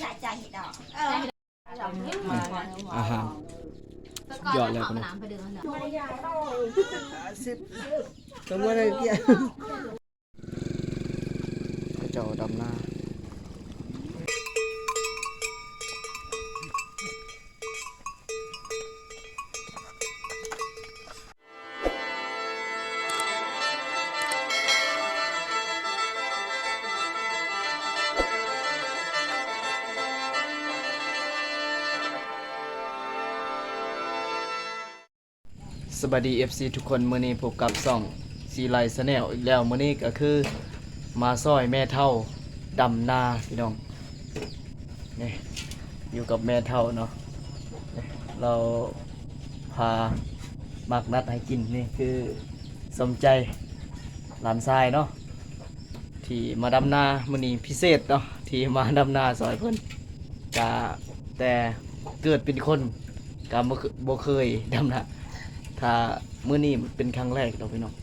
อยากใจเห็ดดอกเอออาหารยอดเลยคนนี้น้ำไปเดือนแล้วสิบก็ไม่ได้เกี่ยวพระเจ้าดำหน้า สวัสดี FC ทุกคนมื้อนี้พบกับซ่องซีไลซ์แนลอีกแล้วมื้อนี้ก็คือมาซอยแม่เท่าดำนาพี่น้องนี่อยู่กับแม่เท่าเนาะเราพามักนัดให้กินนี่คือสมใจหลานทรายเนาะที่มาดำนามื้อนี้พิเศษเนาะที่มาดำนาซอยเพิ่นกะแต่เกิดเป็นคนกะบ่เคบ่เคยดำนา ถ้ามื้อนี้เป็นครั้งแรกเราพี่น้อง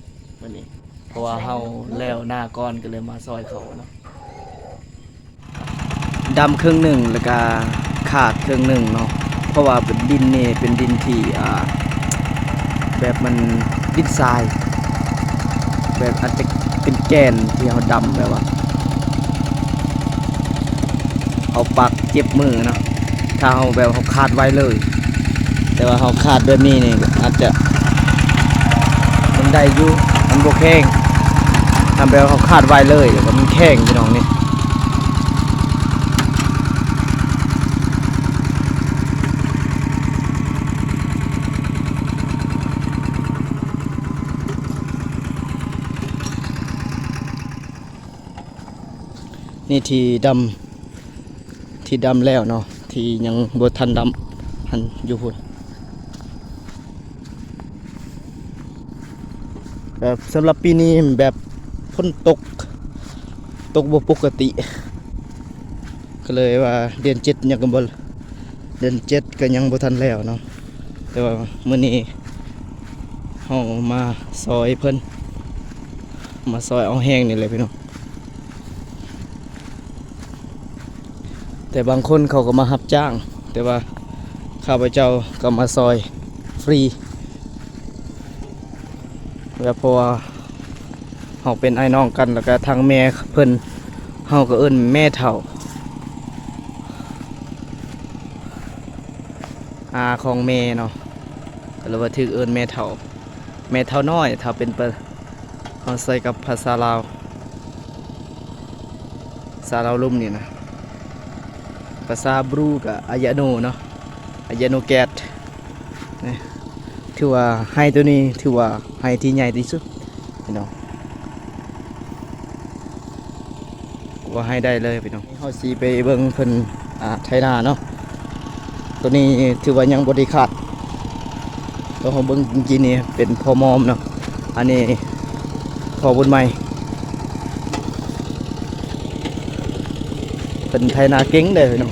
มื้อนี้ เพราะว่าเฮาแล้วหน้าก่อนก็เลยมาซอยเขาเนาะดำครึ่งหนึ่งแล้วก็ขาดครึ่งหนึ่งเนาะเพราะว่าเป็นดินนี่เป็นดินที่อ่าแบบมันดินทราย แบบอาจจะเป็นแกนที่เขาดำแบบว่า เอาปักเจ็บมือเนาะถ้าเขาแบบเขาขาดไว้เลย แต่ว่าเขาขาดแบบนี้นี่อาจจะมันได้อยู่มันบกแข้งทำแบบเขาคาดไว้เลยแล้วก็มันแข้งพี่น้องนี่นี่ทีดำ ที่ดำแล้วเนาะ ที่ยังบทันดำหันอยู่พุ่น แบบสำหรับปีนี้แบบฝนตกตกบปกติ ก็เลยว่าเดือนเจ็ดยังกันบ่เดือนเจ็ดก็ยังบ่ทันแล้วเนาะแต่ว่ามื้อนี้เฮามาซอยเพิ่นมาซอยเอาแห้งนี่เลยพี่น้องแต่บางคนเขาก็มารับจ้าง แต่ว่าข้าพเจ้าก็มาซอยฟรี แล้วเพราะว่าเฮาเป็นไอ้น้องกันแล้วก็ทางแม่เพิ่นเฮาก็เอิ้นแม่เฒ่าอาของแม่เนาะก็เลยว่าถึกเอิ้นแม่เฒ่า แม่เฒ่าน้อยถ้าเป็นภาเฮาใส่กับภาษาลาวภาษาลาวลุ่มนี่นะภาษาบรูก็อายะโนเนาะอายะโนแกต ถือว่าให้ตัวนี้ถือว่าให้ที่ใหญ่ที่สุดพี่น้องว่าให้ได้เลยพี่น้องเฮาสีไปเบิ่งเพิ่นอ่าไทยนาเนาะตัวนี้ถือว่ายังบ่ได้ขาดตัวเฮาเบิ่งจริงๆนี่เป็นพอมอมเนาะอันนี้พอบุญใหม่เป็นไทยนาเก่งเลยพี่น้อง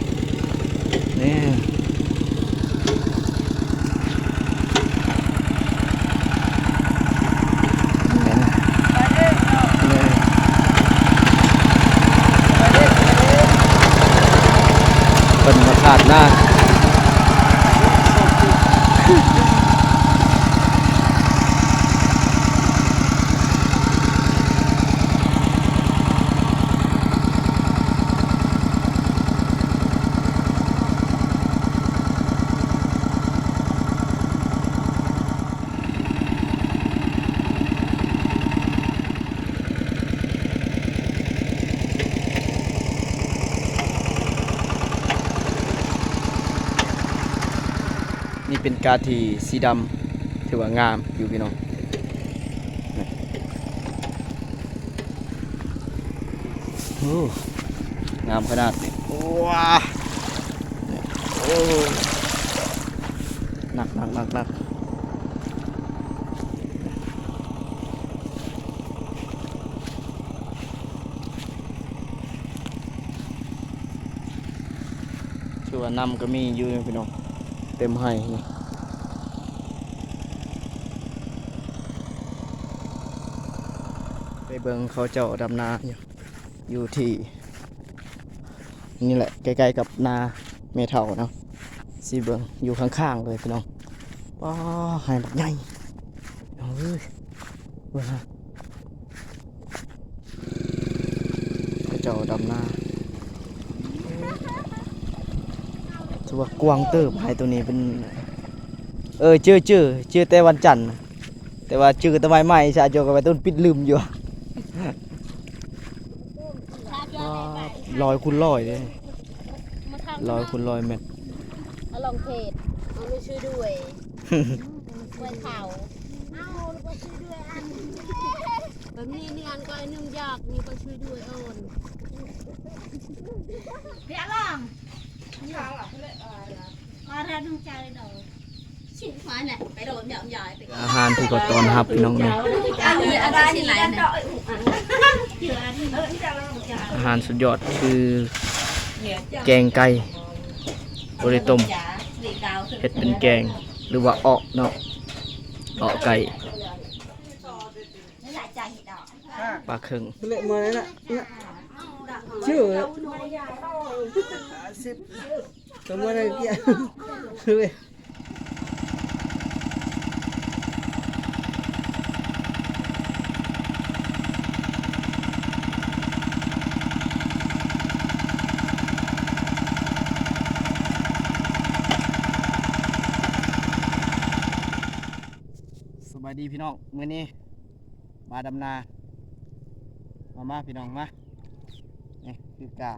นี่ เป็นมาขาดหน้านี่เป็น กาทีสีดำถือว่างามอยู่พี่น้องนี่โอ้งามขนาดนี้ว้านี่โอ้หนักหนักหนักหนักชื่อว่านำก็มีอยู่พี่น้องเต็มให้นี่ไป เบิงเขาเจ้าดำนาอยู่อยู่ที่ นี่แหละใกล้ๆกับนาเมทัลเนาะซีเบิงอยู่ข้างๆเลยพี่น้องป้าหายบักใหญ่เอาเอ้ยเบิ่งฮะกระเจ้าดำนาถือว่ากวางเติบหายตัวนี้เป็นเออเจอเจอเจอแต่วันจันทร์แต่ว่าเจอแต่ใบใหม่ชาโจกับไปต้นปิดลืมอยู่ ลอยคุณลอยเลยลอยคุณลอยแมทเอาลองเพจเอาลูกช่วยด้วยไว้ข่าวเอาลูกก็ช่วยด้วยอันแบบนี้นี่อันก็ไอ้นึ่งยากนี่ก็ช่วยด้วยโอนเดี๋ยวลองมาแทนดวงใจหน่อย ชิ้นฟ้าเนี่ยไปโดนหยาบยายไปอาหารที่ก็ตอนรับพี่น้องเนาะอันนี้อะไรชิ้นไหนเนี่ยอาหารสุดยอดคือแกงไก่บริต้มเผ็ดเป็นแกงหรือว่าเออกเนาะเออกไก่ปลาเค็งเละมาแล้วน่ะน่ะชื่อสิบตรงวันอะไรเกี้ยเลย สบาย ดีพี่น้องมื้อนี้ มาดำนา มามาพี่น้องมานี่คือกา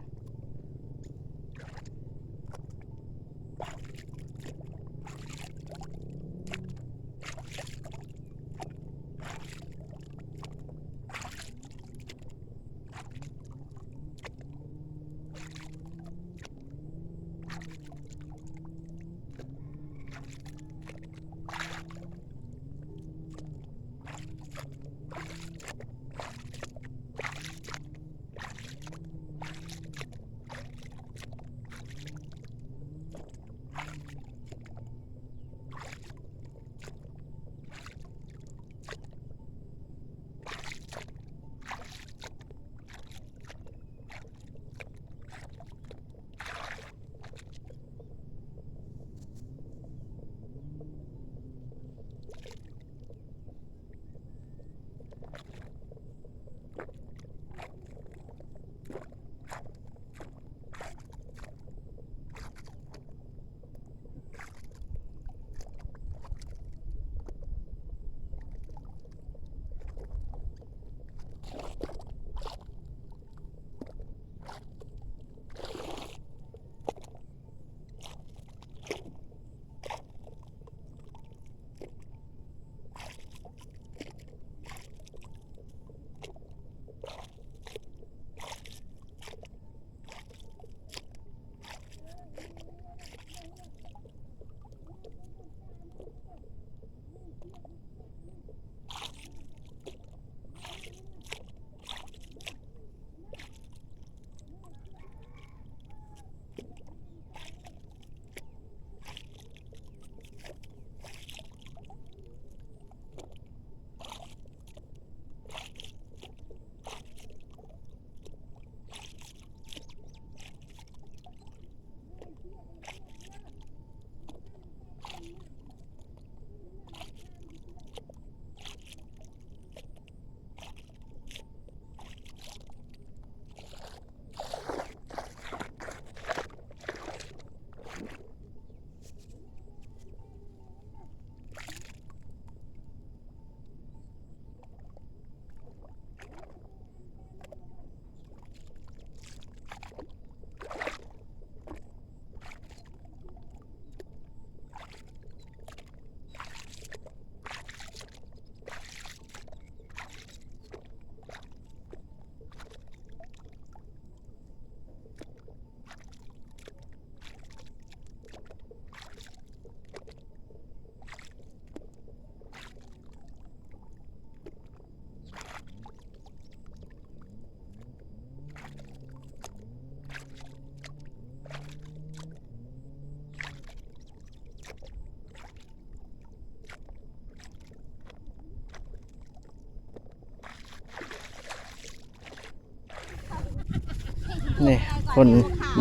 นี่คน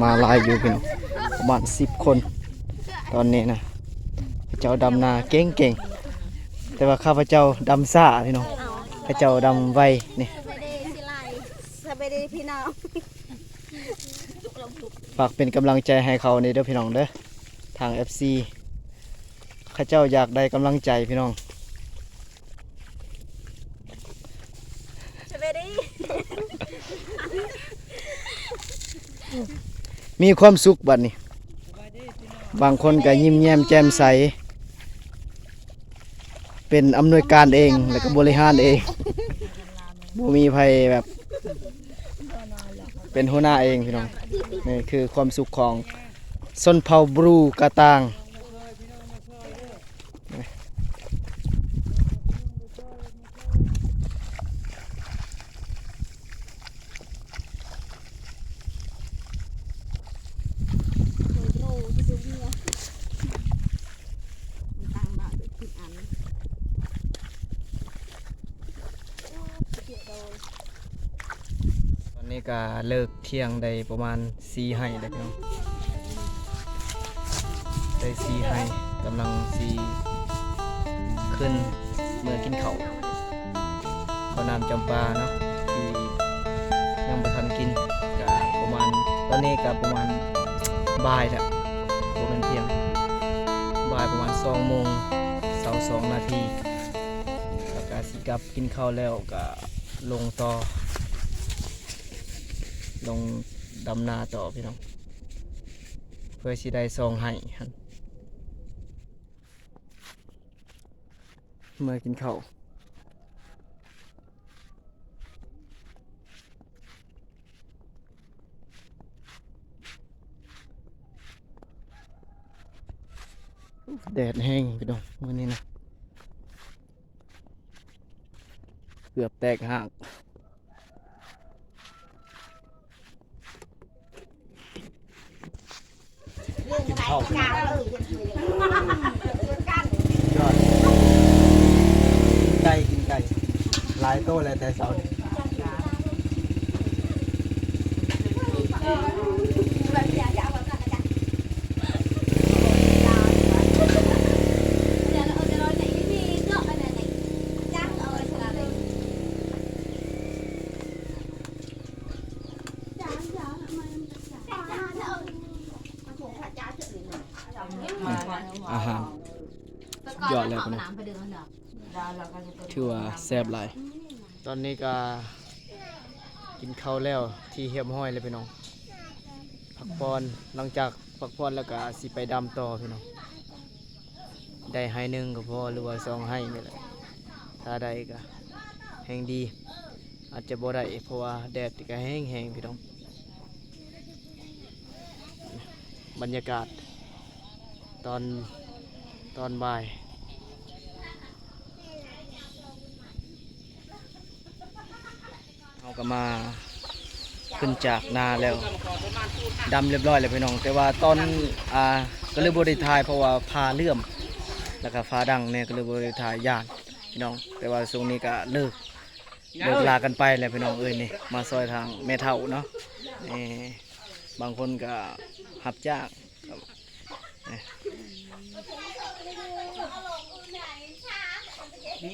มาหลายอยู่พี่น้องประมาณสิบคน ตอนนี้นะพระเจ้าดำนาเก่งเก่งๆแต่ว่าข้าพเจ้าดำซ่าพี่น้องพระเจ้าดำไวนี่สบายดีสิไลสบายดีพี่น้องฝากเป็นกำลังใจให้เขานี่เด้อพี่น้องเด้อทาง FC ข้าเจ้าอยากได้กำลังใจพี่น้อง สบายดี มีความสุขบัดนี้ บางคนก็ยิ้มแย้มแจ่มใส เป็นอำนวยการเองแล้วก็บริหารเองบ่มีภัยแบบ เป็นหัวหน้าเองพี่น้องนี่คือความสุขของชนเผาบรูกาตาง ต่างมาด้วยผิดอัน ตอ นนี้ก็เลิกเที่ยงได้ประมาณ4ให้แล้วพี่น้องได้4ให้กำลังสีขึ้นเมื่อกินเขาวเขาวน้ำจำปาเนาะที่ยังบ่ทันกินก็ประมาณตอนนี้ก็ประมาณบ่ายแล้วบ่แม่นเที่ยงบ่ายประมาณ2โมง22นาทีแล้วก็สิกลับกินข้าวแล้วก็ลงต่อ ลงดำนาต่อพี่น้อง เพื่อสิได้ซองให้หั่นเมื่อกินข้าวแดดแห้งพี่น้องวันนี้นะ เกือบแตกหักนข้าวพี่น้องยอดกินไก่กินไก่หลาย โตแล้วแต่เสาร์นี้อาหารยอดเลยพี่น้องน้ำไปเดินเหรอถือว่าแซ่บหลาย ตอนนี้ก็กินข้าวแล้วที่เฮียมห้อยเลยพี่น้องพักผ่อนหลังจากพักผ่อนแล้วก็สิไปดำต่อพี่น้องได้ให้หนึ่งก็พอหรือว่าสองให้นี่แหละถ้าได้ก็แห้งดี อาจจะบ่ได้เพราะว่าแดดก็แห้งแห้งพี่น้องบรรยากาศ ตอนตอนบ่าย เรา ก็มาขึ้นจากนาแล้วดำเรียบร้อยเลยพี่น้อง แต่ว่าตอนอ่าก็เลยบริทายเพราะว่าพาเลื่อม แล้วก็ฟ้าดังเนี่ยก็เลยบริทายยานพี่น้อง แต่ว่าช่วงนี้ก็เลิกเลิกลากันไปแล้วพี่น้องเอ้ยนี่มาซอยทางแม่เฒ่าเนาะนี่บางคนก็หับจ้างครับนี่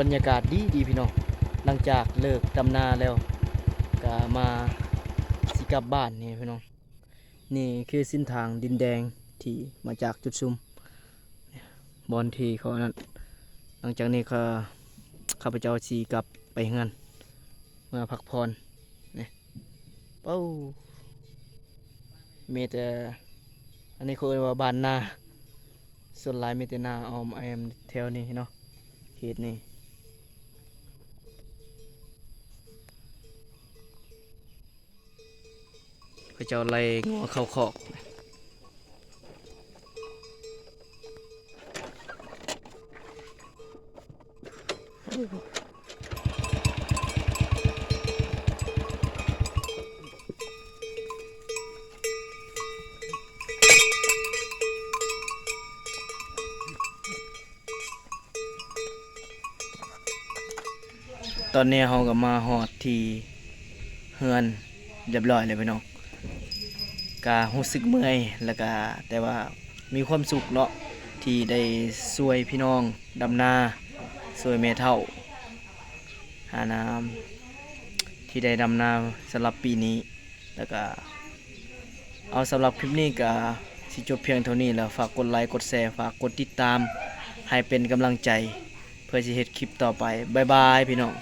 บรรยากาศดีดีพี่น้องหลังจากเลิกดำนาแล้วก็มาสิกลับบ้านนี่พี่น้องนี่คือเส้นทางดินแดงที่มาจากจุดซุมบอลทีเขานั้น หลังจากนี้ก็ข้าพเจ้าสีกลับไปเฮือนเมื่อพักผ่อนนี่เป้ามีแต่อันนี้เขาเรียกว่าบ้านนา ส่วนหลายมีแต่นาออมไอมแถวนี้เนาะเขตนี้ พระเจ้าไล่งัวเข้าคอกตอนนี้เราก็มาหอดทีเฮือนเรียบร้อยเลยพี่น้อง ก็รู้สึกเมื่อยแล้วก็แต่ว่ามีความสุขเนาะที่ได้ช่วยพี่น้องดำนาช่วยแม่เฒ่าหาน้ำที่ได้ดำนาสำหรับปีนี้ แล้วก็เอาสำหรับคลิปนี้ก็สิจบเพียงเท่านี้แล้วฝากกดไลค์กดแชร์ฝากกดติดตามให้เป็นกำลังใจ เพื่อจะเฮ็ดคลิปต่อไป บ๊ายบายพี่น้อง